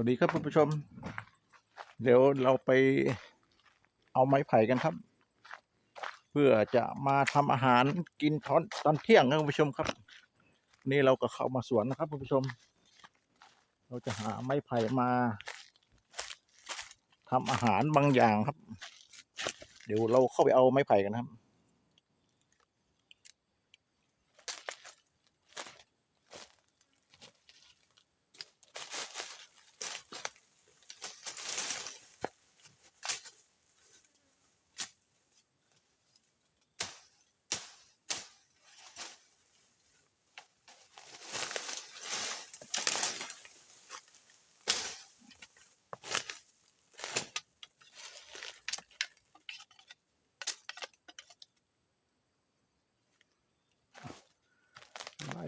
วัสดีครับคุณผู้ชม เดี๋ยวเราไปเอาไม้ไผ่กันครับ เพื่อจะมาทำอาหารกินตอนตอนเที่ยงครับคุณผู้ชมครับ นี่เราก็เข้ามาสวนนะครับคุณผู้ชม เราจะหาไม้ไผ่มาทำอาหารบางอย่างครับ เดี๋ยวเราเข้าไปเอาไม้ไผ่กันครับ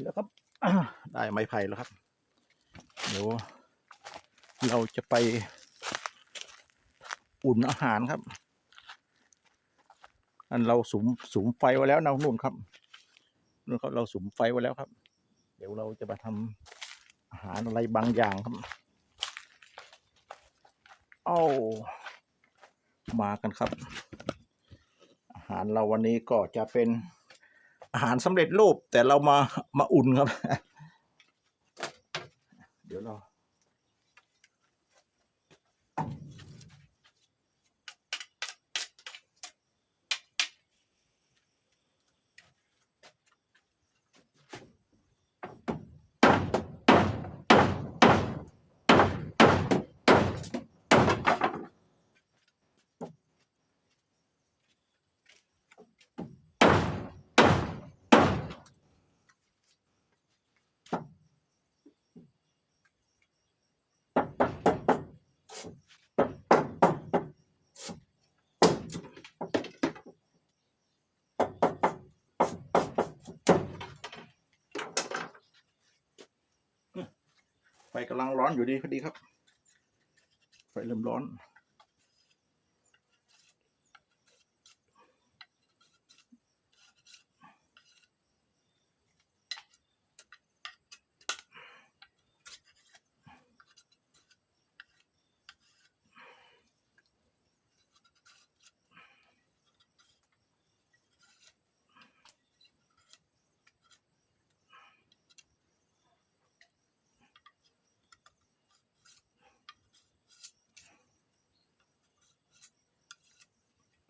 แล้วครับได้ไม้ไผ่แล้วครับเดี๋ยวเราจะไปอุ่นอาหารครับ อันเราสุมสุมไฟไว้แล้วนะนุ่นครับนุ่นครับเราสุมไฟไว้แล้วครับ เดี๋ยวเราจะมาทำอาหารอะไรบางอย่างครับ เอามากันครับ อาหารเราวันนี้ก็จะเป็น อาหารสำเร็จรูปแต่เรามามาอุ่นครับ เดี๋ยวเรา ฟกำลังร้อนอยู่ดีพอดีครับ ไฟเริ่มร้อน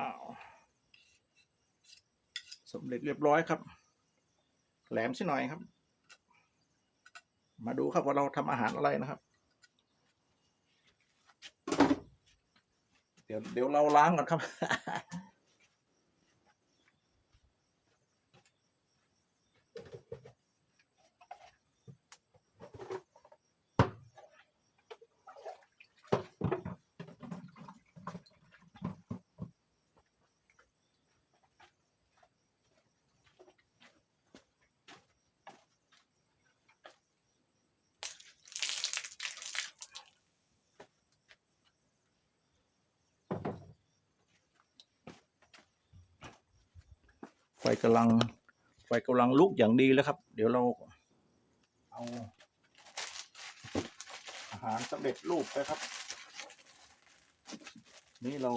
อ้าว สำเร็จเรียบร้อยครับ แหลมสิหน่อยครับ มาดูครับว่าเราทำอาหารอะไรนะครับ เดี๋ยวเดี๋ยวเราล้างก่อนครับ ไฟกำลัง ไฟกำลังลุกอย่างดีแล้วครับ เดี๋ยวเราเอาอาหารสำเร็จรูปไปครับ นี่เรา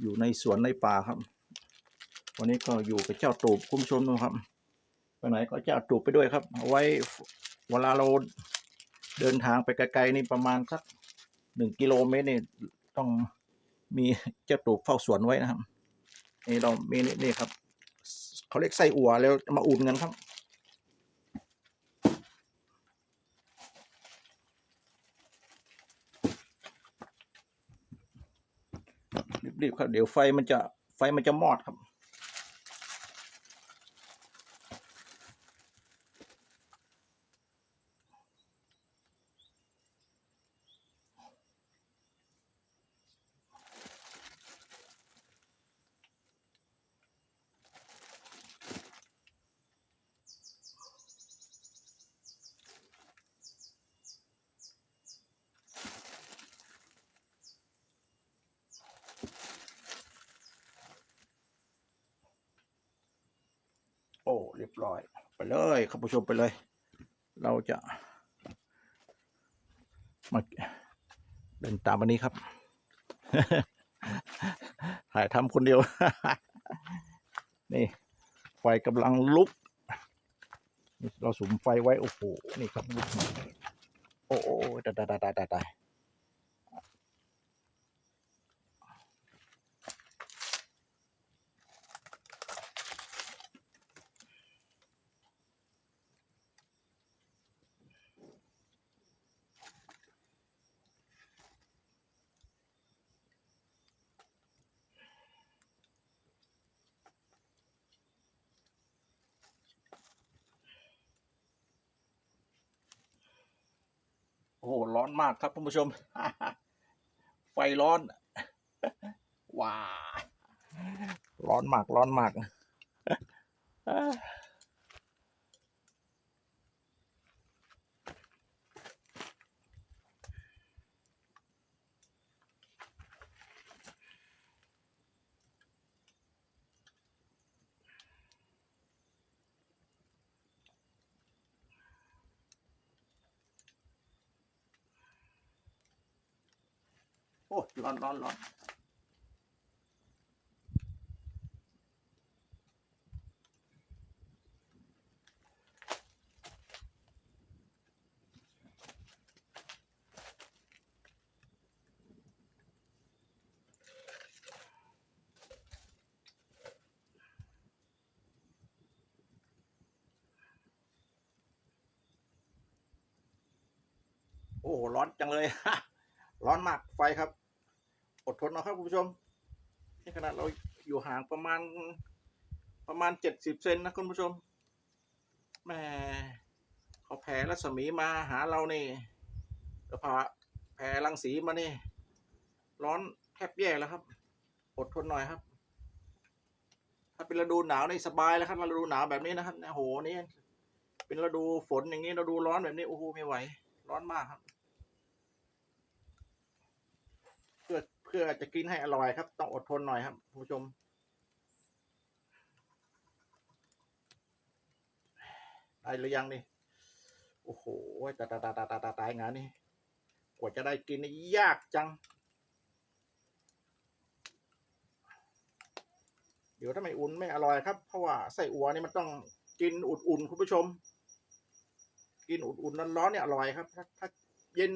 อยู่ในสวนในป่าครับ วันนี้ก็อยู่กับเจ้าตูบคุ้มชมนะครับ ไปไหนก็เจ้าตูบไปด้วยครับ เอาไว้เวลาเราเดินทางไปไกลๆนี่ประมาณสักหนึ่งกิโลเมตรนี่ต้องมีเจ้าตูบเฝ้าสวนไว้นะครับ นี่เรามีนี่นี่ครับ เขาเรียกไส้อั่วแล้วมาอุ่นกันครับ รีบๆครับ เดี๋ยวไฟมันจะไฟมันจะมอดครับ โอ้ เรียบร้อย ไปเลยครับผู้ชมไปเลย เราจะมาเดินตามวันนี้ครับ ถ่ายทำคนเดียว นี่ ไฟกำลังลุก เราสุมไฟไว้ โอ้โห นี่ครับลุกโอ้โอ้ตายตายตายตาย อ้โหร้อนมากครับท่านผู้ชม ไฟร้อนว้าร้อนมากร้อนมาก อ้ร้อนร้อนร้อนโอ้ร้อนจังเลย ร้อนมากไฟครับ อดทนนะครับคุณผู้ชมนี่ขนาดเราอยู่ห่างประมาณประมาณเจ็ดสิบเซนนะคุณผู้ชมแหม่เขาแผ่รัศมีมาหาเรานี่กระพาแผ่รังสีมานี่ ร้อนแทบแย่แล้วครับ อดทนหน่อยครับ ถ้าเป็นฤดูหนาวนี่สบายแล้วครับฤดูหนาวแบบนี้นะครับโอ้โหนี่เป็นฤดูฝนอย่างนี้ฤดูร้อนแบบนี้โอ้โหไม่ไหว ร้อนมากครับ เพื่อจะกินให้อร่อยครับ ต้องอดทนหน่อยครับผู้ชม ได้หรือยังนี่ โอ้โหตายตายตายตายตายตายงานนี้กว่าจะได้กินนี่ยากจัง เดี๋ยวถ้าไม่อุ่นไม่อร่อยครับ เพราะว่าไส้อัวนี่มันต้องกินอุ่นๆคุณผู้ชม กินอุ่นๆร้อนๆเนี่ยอร่อยครับ ถ้าถ้า เย็น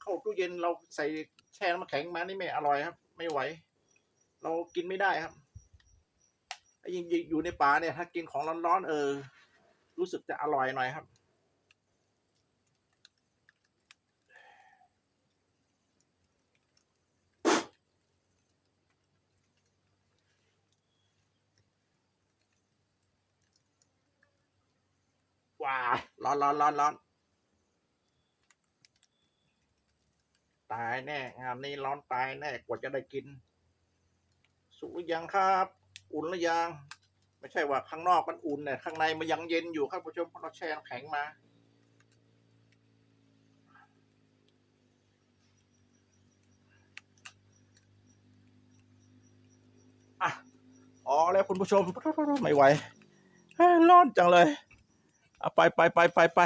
เข้าตู้เย็นเราใส่แช่น้ำแข็งมานี่ไม่อร่อยครับ ไม่ไหว เรากินไม่ได้ครับยิ่งอยู่ในป่าเนี่ยถ้ากินของร้อนๆเออ รู้สึกจะอร่อยหน่อยครับ ว้าร้อนร้อนร้อนร้อน ตายแน่ งานนี้ร้อนตายแน่กว่าจะได้กิน สุกหรือยังครับ อุ่นหรือยัง ไม่ใช่ว่าข้างนอกมันอุ่นเนี่ยข้างในมันยังเย็นอยู่ครับผู้ชมเพราะเราแช่น้ำแข็งมาอะอ๋อแล้วคุณผู้ชมไม่ไหวร้อนจังเลยเอาไปไปไปไปไป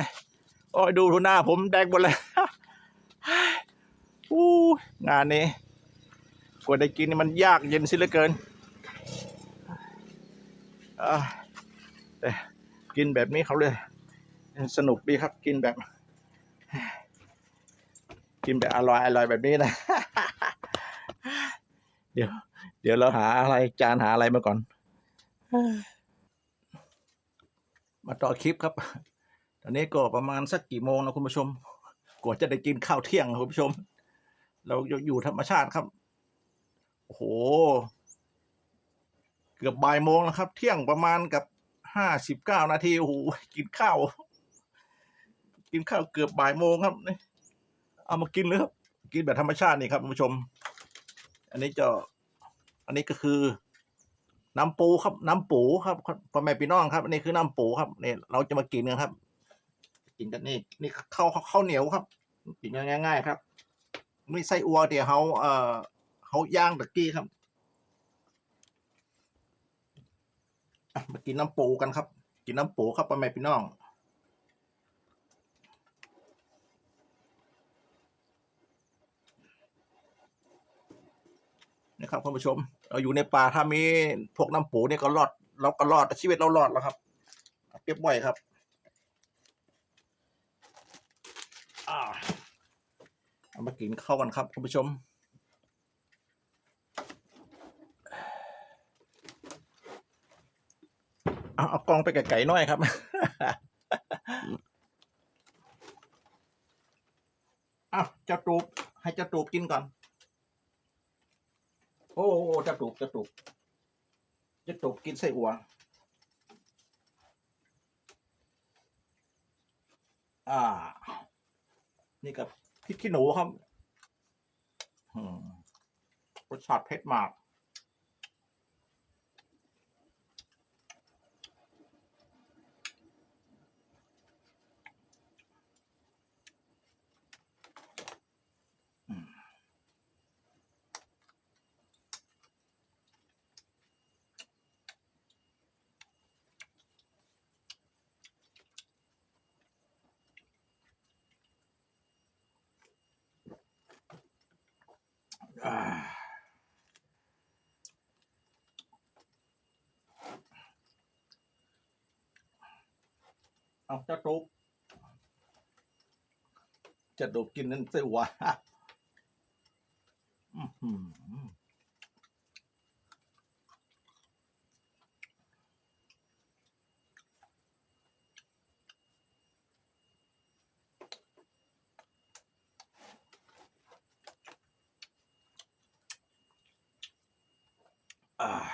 โอ้ยดูหน้าผมแดงหมดเลย งานนี้กว่าได้กินนี่มันยากเย็นสิเหลือเกินอ่าแต่กินแบบนี้เขาเลย สนุกดีครับกินแบบ กินแบบอร่อยอร่อยแบบนี้นะ เดี๋ยว เดี๋ยวเราหาอะไรจานหาอะไรมาก่อน มาต่อคลิปครับ ตอนนี้ก็ประมาณสักกี่โมงนะคุณผู้ชมกว่าจะได้กินข้าวเที่ยงคุณผู้ชม เราอยู่ธรรมชาติครับโอ้โห เกือบบ่ายโมงแล้วครับ เที่ยงประมาณกับห้าสิบเก้านาทีโอ้โหกินข้าว กินข้าวเกือบบ่ายโมงครับนี่เอามากินเลยครับ กินแบบธรรมชาตินี่ครับคุณผู้ชม อันนี้จะอันนี้ก็คือน้ำปูครับ น้ำปูครับพ่อแม่พี่น้องครับอันนี้คือน้ำปูครับเนี่ยเราจะมากินกันครับ กินกันนี่นี่ข้าวข้าวเหนียวครับ กินง่ายๆครับ ไม่ใส่อัวเดี๋ยวเขาเออเขาย่างตะกี้ครับมากินน้ำปูกันครับ กินน้ำปูครับไปไม่พี่น้องนะครับคุณผู้ชม เราอยู่ในป่าถ้ามีพวกน้ำปูเนี่ยก็รอด เราก็รอดชีวิตเรารอดแล้วครับเปรียบบ่อยครับอ่า เอามากินข้าวกันครับคุณผู้ชม เอาเอากองไปไกลๆหน่อยครับอ้าเจ้าตูบให้เจ้าตูบกินก่อนโอ้โอ้เจ้าตูบเจ้าตูบเจ้าตูบกินไส้อัวอ่า นี่กับ พริกขี้หนูครับรสชาติเผ็ดมาก อ่าเอาเจ้าตูบจะดูบกินนั่นสิวะ อื้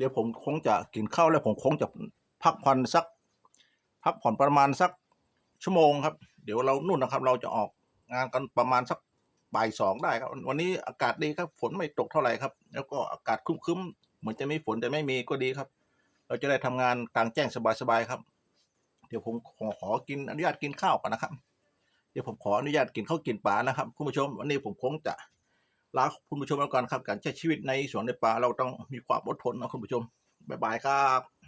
เดี๋ยวผมคงจะกินข้าวแล้วผมคงจะพักผ่อนสัก พักผ่อนประมาณสักชั่วโมงครับ เดี๋ยวเรานู่นนะครับ เราจะออกงานกันประมาณสักบ่ายสองได้ครับ วันนี้อากาศดีครับ ฝนไม่ตกเท่าไหร่ครับ แล้วก็อากาศครึ้มๆเหมือนจะไม่ฝนแต่ไม่มีก็ดีครับ เราจะได้ทำงานกลางแจ้งสบายๆครับ เดี๋ยวผมขอขอกินอนุญาตกินข้าวก่อนนะครับ เดี๋ยวผมขออนุญาตกินข้าวกินปลานะครับคุณผู้ชม วันนี้ผมคงจะ ลาคุณผู้ชมไปก่อนครับการใช้ชีวิตในสวนในป่าเราต้องมีความอดทนนะคุณผู้ชมบ๊ายบายครับ